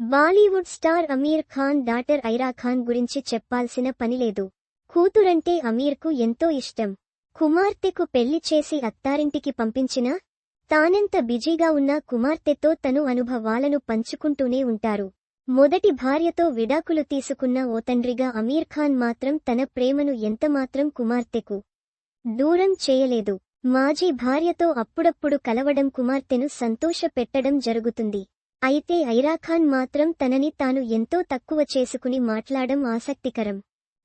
Bollywood star Aamir Khan daughter Ira Khan గురించి చెప్పాల్సిన పనిలేదు కూతురంటే అమీర్కు ఎంతో ఇష్టం. కుమార్తెకు పెళ్ళి చేసి అత్తారింటికి పంపించినా తానెంత బిజీగా ఉన్నా కుమార్తెతో తను అనుభవాలను పంచుకుంటూనే ఉంటారు. మొదటి భార్యతో విడాకులు తీసుకున్న ఓ తండ్రిగా అమీర్ ఖాన్ మాత్రం తన ప్రేమను ఎంతమాత్రం కుమార్తెకు దూరం చేయలేదు. మాజీ భార్యతో అప్పుడప్పుడు కలవడం కుమార్తెను సంతోషపెట్టడం జరుగుతుంది. అయితే ఐరాఖాన్ మాత్రం తనని తాను ఎంతో తక్కువ చేసుకుని మాట్లాడడం ఆసక్తికరం.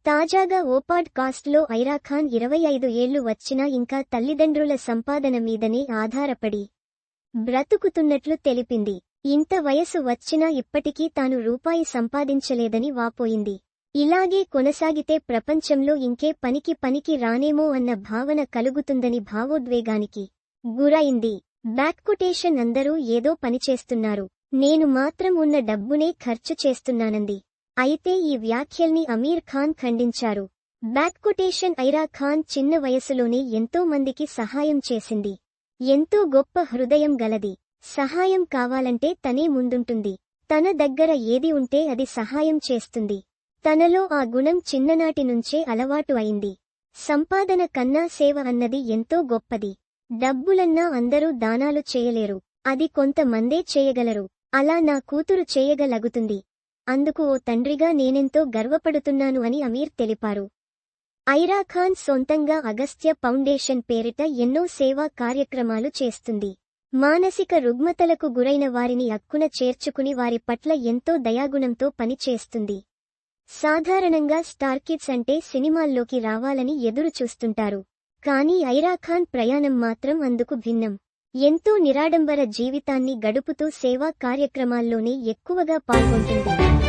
తాజాగా ఓపాడ్ కాస్ట్లో ఐరాఖాన్ ఇరవై ఐదు ఏళ్ళు వచ్చినా ఇంకా తల్లిదండ్రుల సంపాదన మీదనే ఆధారపడి బ్రతుకుతున్నట్లు తెలిపింది. ఇంత వయసు వచ్చినా ఇప్పటికీ తాను రూపాయి సంపాదించలేదని వాపోయింది. ఇలాగే కొనసాగితే ప్రపంచంలో ఇంకే పనికి పనికి రానేమో అన్న భావన కలుగుతుందని భావోద్వేగానికి గురైంది. బ్యాక్కొటేషన్ అందరూ ఏదో పనిచేస్తున్నారు నేను మాత్రం ఉన్న డబ్బునే ఖర్చు చేస్తున్నానంది. అయితే ఈ వ్యాఖ్యల్ని అమీర్ ఖాన్ ఖండించారు. బ్యాక్కుటేషన్ ఐరా ఖాన్ చిన్న వయసులోనే ఎంతో మందికి సహాయం చేసింది. ఎంతో గొప్ప హృదయం గలది. సహాయం కావాలంటే తనే ముందుంటుంది. తన దగ్గర ఏది ఉంటే అది సహాయం చేస్తుంది. తనలో ఆ గుణం చిన్ననాటి నుంచే అలవాటు అయింది. సంపాదన కన్నా సేవ అన్నది ఎంతో గొప్పది. డబ్బులన్నా అందరూ దానాలు చేయలేరు. అది కొంతమందే చేయగలరు. అలా నా కూతురు చేయగలగుతుంది. అందుకు ఓ తండ్రిగా నేనెంతో గర్వపడుతున్నాను అని అమీర్ తెలిపారు. ఐరా ఖాన్ సొంతంగా అగస్త్య ఫౌండేషన్ పేరిట ఎన్నో సేవా కార్యక్రమాలు చేస్తుంది. మానసిక రుగ్మతలకు గురైన వారిని అక్కున చేర్చుకుని వారి పట్ల ఎంతో దయాగుణంతో పనిచేస్తుంది. సాధారణంగా స్టార్ కిడ్స్ అంటే సినిమాల్లోకి రావాలని ఎదురు చూస్తుంటారు కానీ ఐరాఖాన్ ప్రయాణం మాత్రం అందుకు భిన్నం. ఎంతో నిరాడంబర జీవితాన్ని గడుపుతూ సేవా కార్యక్రమాల్లోనే ఎక్కువగా పాల్గొంటుంది.